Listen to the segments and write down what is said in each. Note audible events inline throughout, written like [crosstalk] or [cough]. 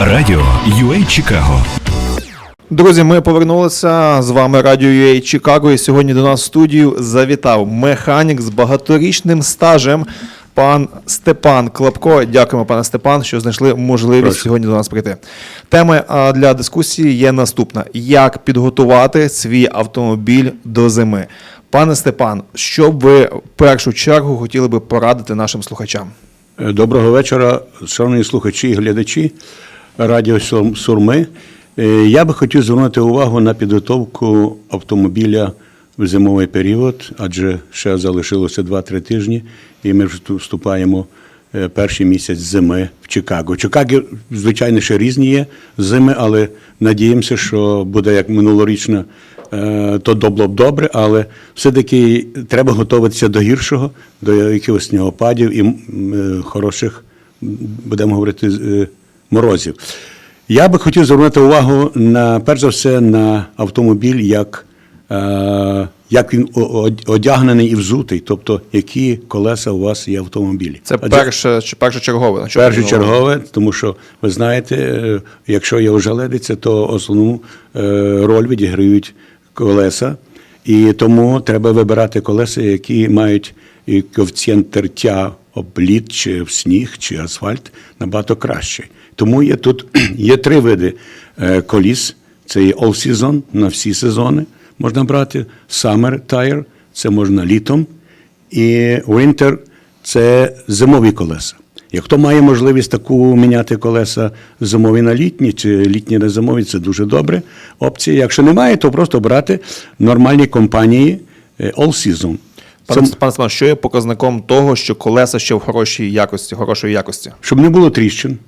Радіо UA Чикаго. Друзі, ми повернулися з вами Радіо UA Чикаго. І сьогодні до нас в студію завітав механік з багаторічним стажем. Пан Степан Клапко. Дякуємо, пане Степан, що знайшли можливість сьогодні до нас прийти. Тема для дискусії є наступна: як підготувати свій автомобіль до зими. Пане Степан, що б ви в першу чергу хотіли би порадити нашим слухачам? Доброго вечора, шановні слухачі і глядачі Радіо Сурми. Е, Я би хотів звернути увагу на підготовку автомобіля в зимовий період, адже ще залишилося 2-3 тижні, і ми вступаємо е, перший місяць зими в Чикаго. Чикаго, звичайно, ще різні є зими, але надіємося, що буде як минулорічна е, то було б добре, але все-таки треба готуватися до гіршого, до якихось снігопадів і хороших, будемо говорити, морозів. Я би хотів звернути увагу на перш за все на автомобіль, як, е, як він одягнений і взутий, тобто які колеса у вас є в автомобілі. Це перше, чи першочергове. на що Перше потрібно увагу? чергове, тому що ви знаєте, е, якщо є ожеледиця, то основну е, роль відіграють колеса, і тому треба вибирати колеса, які мають і коефіцієнт тертя об лід, чи в сніг, чи асфальт набагато кращий. Тому є тут [clears throat] є три види е, коліс. Це є all season на всі сезони можна брати, summer tire, це можна літом, і winter це зимові колеса. Як хто має можливість таку міняти колеса зимові на літні чи літні на зимові, це дуже добре. Опція. Якщо немає, то просто брати нормальні компанії е, all season. Пане, Це, пане що є показником того, що колеса ще в хорошій якості, хорошої якості? щоб не було тріщин.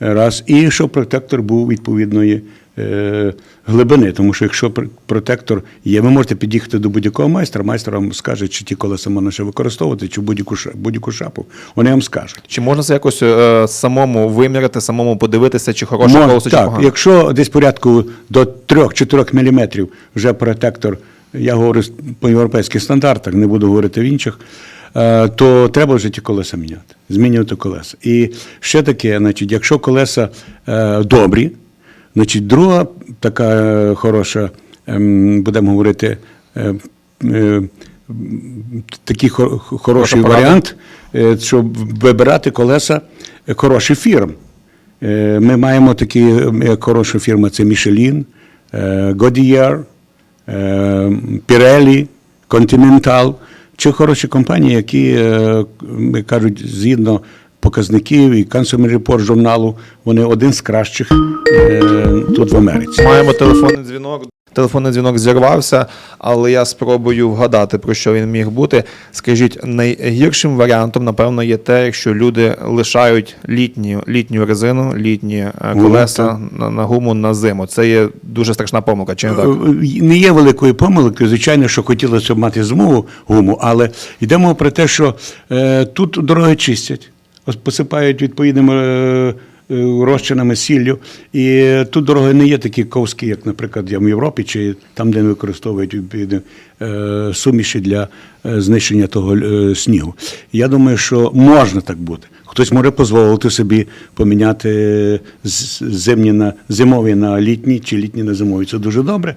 Раз, і щоб протектор був відповідної е, глибини. Тому що якщо протектор є, ви можете під'їхати до будь-якого майстра, майстер вам скаже, чи ті колеса можна ще використовувати, чи будь-яку будь-яку шапу. Вони вам скажуть. Чи можна це якось е, самому виміряти, самому подивитися, чи хороше Мож- колесо, чи так, погане? якщо десь порядку до 3-4 мм вже протектор, я говорю по європейських стандартах, не буду говорити в інших, то треба вже ті колеса міняти, змінювати колеса. І ще таке, значить, якщо колеса е, добрі, значить, друга така е, хороша, ем, будемо говорити, е, е, такий хороший варіант, е, щоб вибирати колеса е, хороших фірм. Е, Ми маємо такі е, як хороша фірма, це е, Goodyear, е, Pirelli, Continental. Чи хороші компанії, які, ми кажуть, згідно показників і Consumer Report журналу, вони один з кращих е, тут в Америці. Маємо телефонний дзвінок. Телефонний дзвінок зірвався, але я спробую вгадати, про що він міг бути. Скажіть, найгіршим варіантом, напевно, є те, якщо люди лишають літню, літню резину, літні е, колеса на, на гуму на зиму. Це є дуже страшна помилка, чи не так? Е, Не є великою помилкою, звичайно, що хотілося б мати змогу гуму, але йдемо про те, що е, тут дороги чистять, посипають відповідними е, е, розчинами, сіллю. І тут дороги не є такі ковські, як, наприклад, в Європі, чи там, де використовують е, суміші для е, знищення того е, снігу. Я думаю, що можна так бути. Хтось може дозволити собі поміняти зимні на зимові на літні чи літні на зимові. Це дуже добре.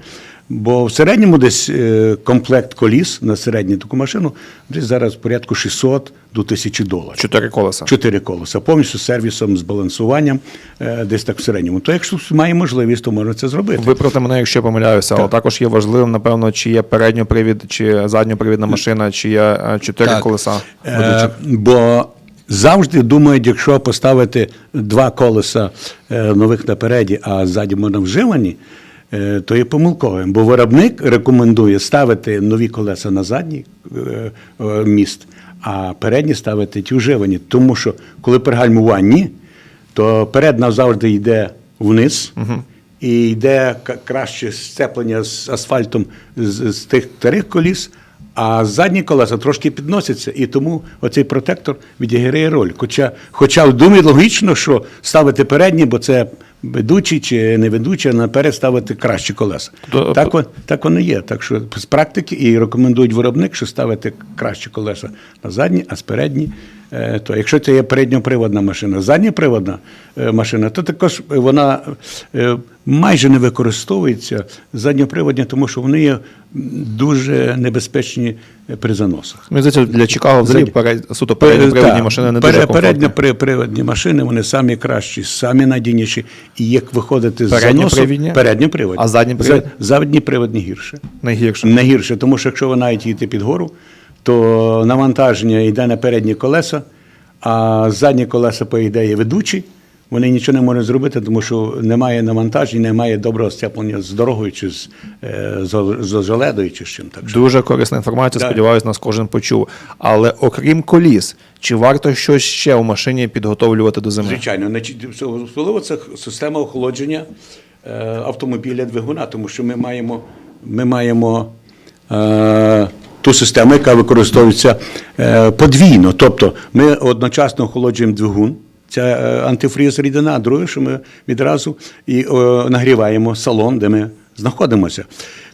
Бо в середньому десь е, комплект коліс на середню таку машину десь зараз порядку 600 до 1000 доларів. Чотири колеса. Чотири колеса, повністю з сервісом, з балансуванням, е, десь так в середньому. То якщо має можливість, то можна це зробити. Виправте мене, якщо я помиляюся, але також є важливим, напевно, чи є передньопривід, чи задньопривідна машина, чи є е, чотири Так. колеса. Е, бо завжди думають, якщо поставити два колеса нових напереді, а ззаді можна вживані, то є помилковим. Бо виробник рекомендує ставити нові колеса на задній е, е, міст, а передні ставити ті вживані. Тому що коли при гальмуванні, то передна завжди йде вниз. І йде краще сцеплення з асфальтом з, з тих старих коліс, а задні колеса трошки підносяться, і тому оцей протектор відіграє роль. Хоча, хоча в думі логічно, що ставити передні, бо це ведучий чи не ведучий, а наперед ставити кращі колеса. То- так, вон- так воно є. Так що з практики і рекомендують виробник, що ставити кращі колеса на задні, а спередні. передні е, то якщо це є передньоприводна машина, задньоприводна е, машина, то також вона е, майже не використовується задньоприводні, тому що вони є дуже небезпечні при заносах. Мені здається, для Чикаго взагалі перед, суто передньоприводні машини не дуже комфортні. Передньоприводні машини, вони самі кращі, самі надійніші. І як виходити з заносу... Передньопривідні? Передньоприводні. А задньопривідні? За- Задніприводні гірше. Найгірше. Не гірше, тому що якщо ви навіть їдете під гору, то навантаження йде на передні колеса, а задні колеса, по ідеї, ведучі. Вони нічого не можуть зробити, тому що немає навантажень, немає доброго сцеплення з дорогою чи з, е, з, з желедою, чи з чим так. що- Дуже корисна інформація, Так. сподіваюся, нас кожен почув. Але окрім коліс, чи варто щось ще у машині підготовлювати до зими? Звичайно, значить, особливо це система охолодження е, автомобіля двигуна, тому що ми маємо, ми маємо е, ту систему, яка використовується е, подвійно. Тобто ми одночасно охолоджуємо двигун. Це е, антифріз рідина, а друге, що ми відразу і е, нагріваємо салон, де ми знаходимося.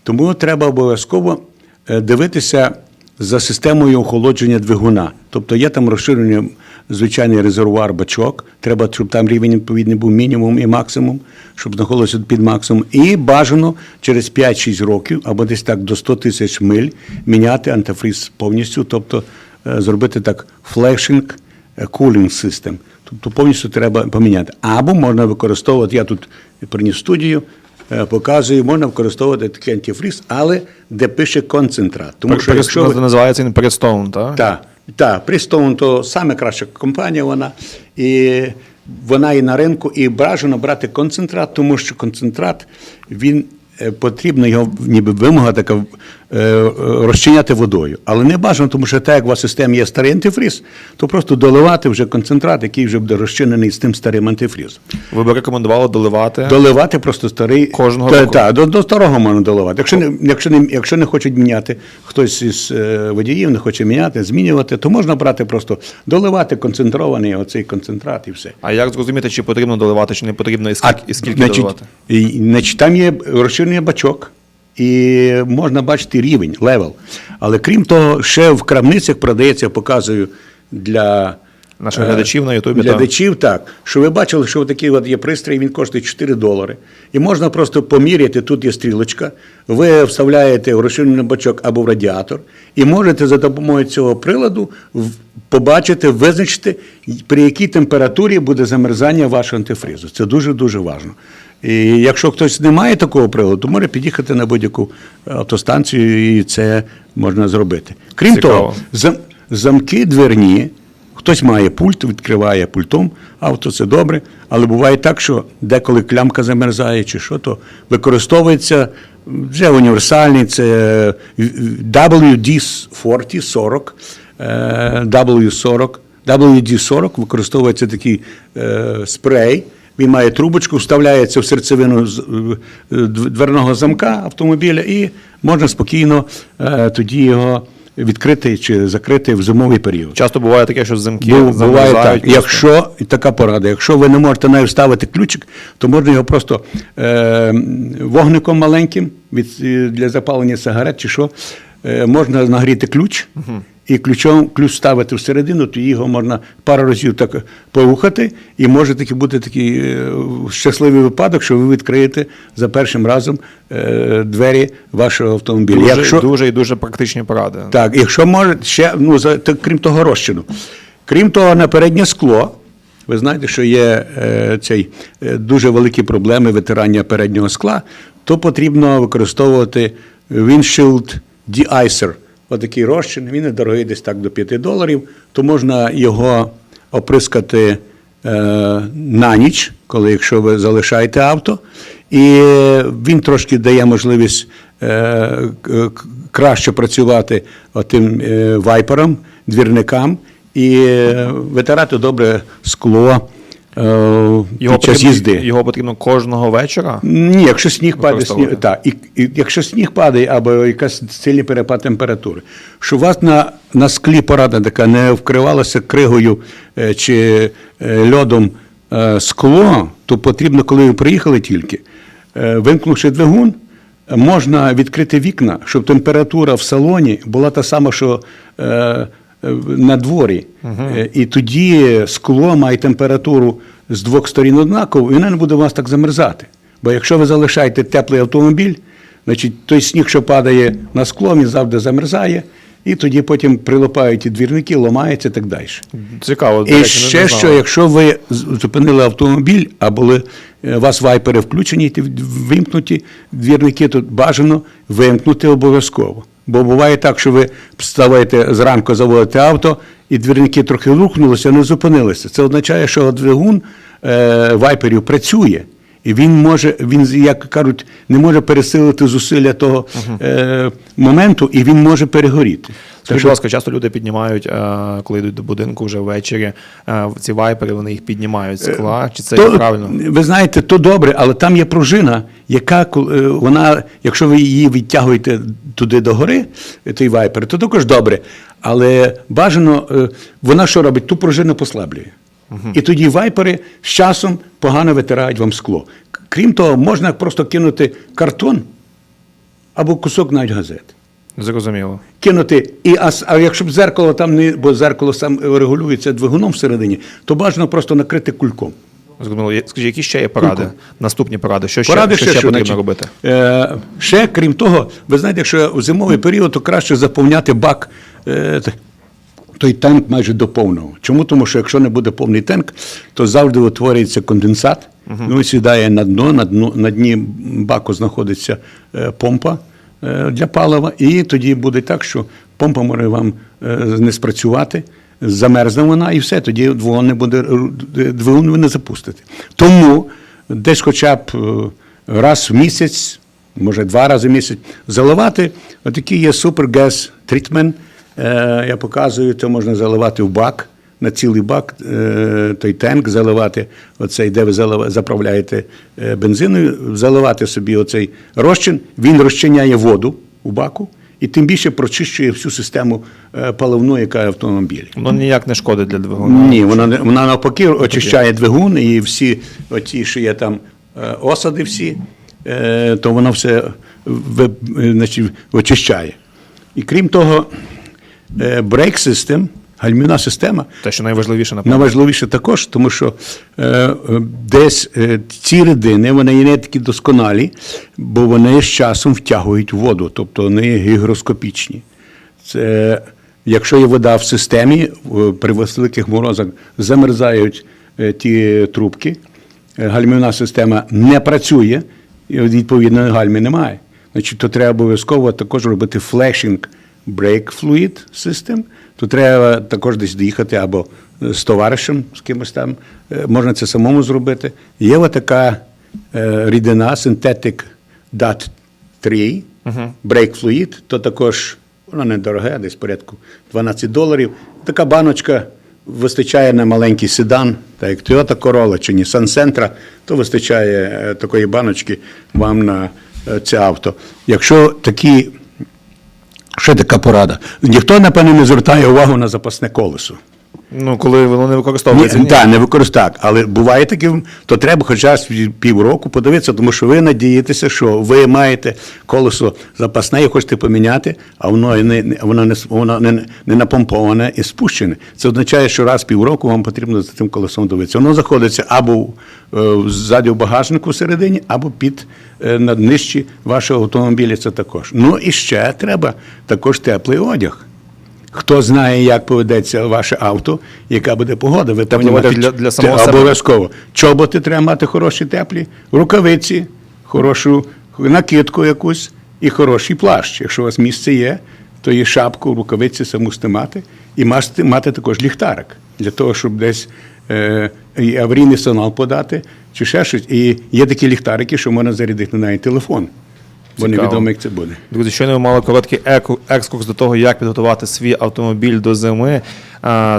Тому треба обов'язково е, дивитися за системою охолодження двигуна. Тобто є там розширення, звичайний резервуар бачок. Треба, щоб там рівень відповідний був мінімум і максимум, щоб знаходилося під максимум. І бажано через 5-6 років або десь так до 100 тисяч миль міняти антифриз повністю, тобто зробити так флешинг cooling system. Тобто повністю треба поміняти. Або можна використовувати, я тут приніс студію, е, показую, можна використовувати такий антифриз, але де пише концентрат. Тому що якщо ви, називається він Prestone, так? так, так, Прістон то саме краща компанія вона, і вона і на ринку, і бажано брати концентрат, тому що концентрат він потрібно його ніби вимога така е, е, розчиняти водою. Але не бажано, тому що так як у вас в системі є старий антифріз, то просто доливати вже концентрат, який вже буде розчинений з тим старим антифрізом. Ви б рекомендували доливати. Доливати просто старий Кожного Та- року? та, до, до старого можна доливати. Якщо не, якщо не, якщо не хочуть міняти, хтось із е, водіїв не хоче міняти, змінювати, то можна брати просто доливати концентрований оцей концентрат і все. А як зрозуміти, чи потрібно доливати, чи не потрібно, і скільки, і скільки значить, доливати? і, значить, там є розширений бачок, і можна бачити рівень, левел. Але крім того, ще в крамницях продається, я показую для Наших е, глядачів на Ютубі. Глядачів, так. Що ви бачили, що такий от є пристрій, він коштує 4 долари. І можна просто поміряти, тут є стрілочка, ви вставляєте в розширений бачок або в радіатор, і можете за допомогою цього приладу побачити, визначити, при якій температурі буде замерзання вашого антифризу. Це дуже-дуже важливо. І якщо хтось не має такого приладу, то може під'їхати на будь-яку автостанцію і це можна зробити. Крім Цікаво. того, зам- замки дверні. Хтось має пульт, відкриває пультом авто, це добре. Але буває так, що деколи клямка замерзає чи що, то використовується вже універсальний, це WD-40, 40, е, W40. WD-40 використовується такий е, спрей. Він має трубочку, вставляється в серцевину е, дверного замка автомобіля, і можна спокійно е, тоді його відкрити чи закрити в зимовий період. Часто буває таке, що замки Бу- буває так. просто. Якщо і така порада, якщо ви не можете навіть вставити ключик, то можна його просто е, вогником маленьким від, е, для запалення сигарет чи що, е, можна нагріти ключ. І ключом ключ ставити всередину, то його можна пару разів так порухати, і може таки бути такий е, щасливий випадок, що ви відкриєте за першим разом е, двері вашого автомобіля. Дуже, Якщо, дуже і дуже практичні поради. так, якщо може, ще, ну, за, так, крім того, розчину. Крім того, на переднє скло, ви знаєте, що є е, цей, е, дуже великі проблеми витирання переднього скла, то потрібно використовувати Windshield De-Icer. Отакий розчин, він недорогий десь так до 5 доларів, то можна його оприскати е, на ніч, коли якщо ви залишаєте авто, і він трошки дає можливість е, краще працювати тим вайперам, двірникам. І е, витирати добре скло е, Його під час потрібно, їзди. його потрібно кожного вечора. Ні, якщо сніг падає, сніг, так, і, і, якщо сніг падає або якась сильний перепад температури, що у вас на, на склі порада така не вкривалася кригою е, чи е, льодом е, скло, то потрібно, коли ви приїхали тільки, е, вимкнувши двигун, можна відкрити вікна, щоб температура в салоні була та сама, що е, на дворі. Е, І тоді скло має температуру з двох сторін однакову, і вона не буде у вас так замерзати. Бо якщо ви залишаєте теплий автомобіль, значить той сніг, що падає на скло, він завжди замерзає, і тоді потім прилипають і двірники, ламаються і так далі. Цікаво. І речі, ще що, якщо ви зупинили автомобіль, а були е, у вас вайпери включені, ті вимкнуті двірники, то бажано вимкнути обов'язково. Бо буває так, що ви вставаєте зранку, заводите авто, і двірники трохи рухнулися, не зупинилися. Це означає, що двигун е, вайперів працює. І він може, він, як кажуть, не може пересилити зусилля того е, моменту, і він може перегоріти. Скажіть, будь ласка, часто люди піднімають, е, коли йдуть до будинку вже ввечері, е, ці вайпери, вони їх піднімають з скла. Чи це То, правильно? Ви знаєте, то добре, але там є пружина, яка е, вона, якщо ви її відтягуєте туди до гори, е, той вайпер, то також добре. Але бажано, е, вона що робить? Ту пружину послаблює. І тоді вайпери з часом погано витирають вам скло. Крім того, можна просто кинути картон або кусок навіть газети. Зрозуміло. Кинути, і, а, а якщо б зеркало там не, бо зеркало сам регулюється двигуном всередині, то бажано просто накрити кульком. Зрозуміло. Скажіть, які ще є поради? Наступні поради. Що ще, Поради що ще, що, потрібно значить, робити? Е, ще, крім того, ви знаєте, якщо в зимовий період, то краще заповняти бак. Е, той танк майже до повного. Чому? Тому що якщо не буде повний танк, то завжди утворюється конденсат, він сідає на дно, на, дно, на дні баку знаходиться е, помпа е, для палива, і тоді буде так, що помпа може вам е, не спрацювати, замерзне вона, і все, тоді двигун не буде, е, двигун ви не запустите. Тому десь хоча б е, раз в місяць, може два рази в місяць, заливати. Отакий є супергаз трітмент. Е, Я показую, то можна заливати в бак, на цілий бак, е, той танк заливати, оцей, де ви заправляєте е, бензиною, заливати собі оцей розчин, він розчиняє воду у баку і тим більше прочищує всю систему паливну, яка є в автомобілі. Воно ніяк не шкодить для двигуна. Ні, вона, вона навпаки очищає двигун і всі оті, що є там осади всі, то воно все значить, очищає. І крім того, брейк систем, гальмівна система, Те, що найважливіше, напевно. Найважливіше також, тому що е, е, десь е, ці рідини вони є не такі досконалі, бо вони з часом втягують воду, тобто вони є гігроскопічні. Це, якщо є вода в системі, при великих морозах замерзають е, ті трубки, е, гальмівна система не працює, і відповідно гальми немає. Значить, то треба обов'язково також робити флешинг brake fluid system, то треба також десь доїхати або з товаришем, з кимось там, е, можна це самому зробити. Є от така е, рідина Synthetic DAT 3, brake fluid, то також вона недороге, десь порядку 12 доларів. Така баночка вистачає на маленький седан, так як Toyota Corolla чи Nissan Sentra, то вистачає е, такої баночки вам на це авто. Якщо такі Ще така порада. Ніхто, напевно, не звертає увагу на запасне колесо. Ну, коли воно не використовується. так, не використовує. Але буває таке, то треба хоча б півроку подивитися, тому що ви надієтеся, що ви маєте колесо запасне і хочете поміняти, а воно не, воно не, воно не, не напомповане і спущене. Це означає, що раз півроку вам потрібно за цим колесом дивитися. Воно знаходиться або е, ззаді в багажнику всередині, або під е, на днищі вашого автомобіля. Це також. Ну і ще треба також теплий одяг. Хто знає, як поведеться ваше авто, яка буде погода, ви повинні мати для- для самого обов'язково. Чоботи треба мати хороші, теплі, рукавиці, хорошу накидку якусь і хороший плащ. Якщо у вас місце є, то є шапку, рукавиці мусите мати. І мати, мати також ліхтарик для того, щоб десь е, і аварійний сигнал подати, чи ще щось. І є такі ліхтарики, що можна зарядити навіть телефон. Бо Цікаво. невідомо, як це буде. Друзі, щойно ми мали короткий екскурс до того, як підготувати свій автомобіль до зими.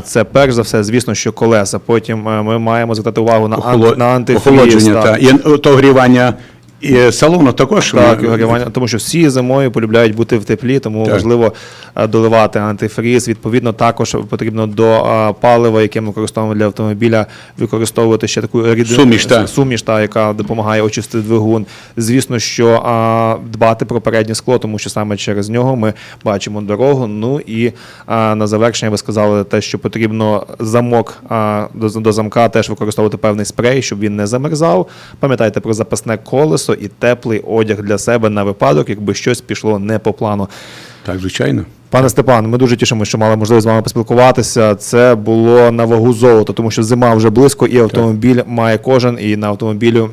Це перш за все, звісно, що колеса. Потім е, ми маємо звертати увагу на. Охоло- на антифріз. охолодження так. та і то огрівання І е, салону також. Так, горювання, тому що всі зимою полюбляють бути в теплі, тому Так. важливо е, доливати антифріз. Відповідно, також потрібно до е, палива, яке ми використовуємо для автомобіля, використовувати ще таку рідину Суміш, та. суміш, та, яка допомагає очистити двигун. Звісно, що а, дбати про переднє скло, тому що саме через нього ми бачимо дорогу. Ну і а, на завершення ви сказали те, що потрібно замок а, до, до замка теж використовувати певний спрей, щоб він не замерзав. Пам'ятайте про запасне колесо і теплий одяг для себе на випадок, якби щось пішло не по плану. Так, звичайно. Пане Степан, ми дуже тішимо, що мали можливість з вами поспілкуватися. Це було на вагу золота, тому що зима вже близько, і автомобіль має кожен, і на автомобілю.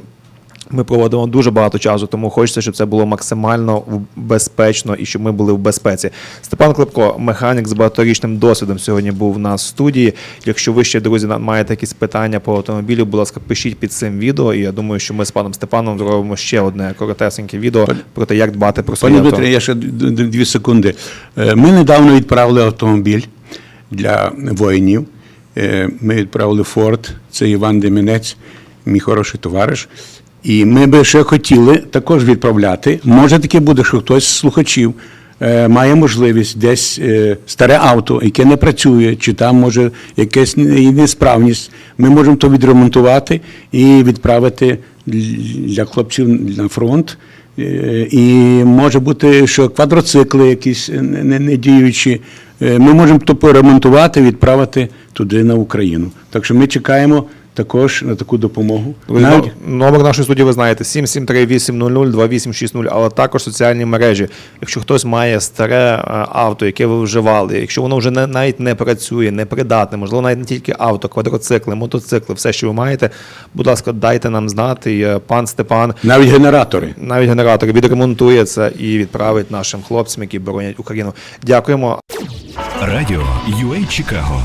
Ми проводимо дуже багато часу, тому хочеться, щоб це було максимально безпечно і щоб ми були в безпеці. Степан Клепко, механік з багаторічним досвідом, сьогодні був у нас в студії. Якщо ви ще, друзі, маєте якісь питання по автомобілю, будь ласка, пишіть під цим відео. І я думаю, що ми з паном Степаном зробимо ще одне коротесеньке відео про те, як дбати про своє Пане авто. Дмитре, я ще дві секунди. Е, Ми недавно відправили автомобіль для воїнів. Е, Ми відправили Форд, це Іван Демінець, мій хороший товариш. І ми би ще хотіли також відправляти. Може таке буде, що хтось з слухачів е, має можливість десь е, старе авто, яке не працює, чи там може якась несправність. Ми можемо то відремонтувати і відправити для хлопців на фронт. Е, І може бути, що квадроцикли якісь не, не, діючі. Ми можемо то поремонтувати, відправити туди на Україну. Так що ми чекаємо також на таку допомогу. Ви Навіть- Номер нашої студії ви знаєте 773-800 2860, але також соціальні мережі. Якщо хтось має старе е, авто, яке ви вживали, якщо воно вже не, навіть не працює, не придатне, можливо, навіть не тільки авто, квадроцикли, мотоцикли, все, що ви маєте, будь ласка, дайте нам знати. І, е, Пан Степан навіть генератори. навіть генератор відремонтує це і відправить нашим хлопцям, які боронять Україну. Дякуємо. Радіо UA Чикаго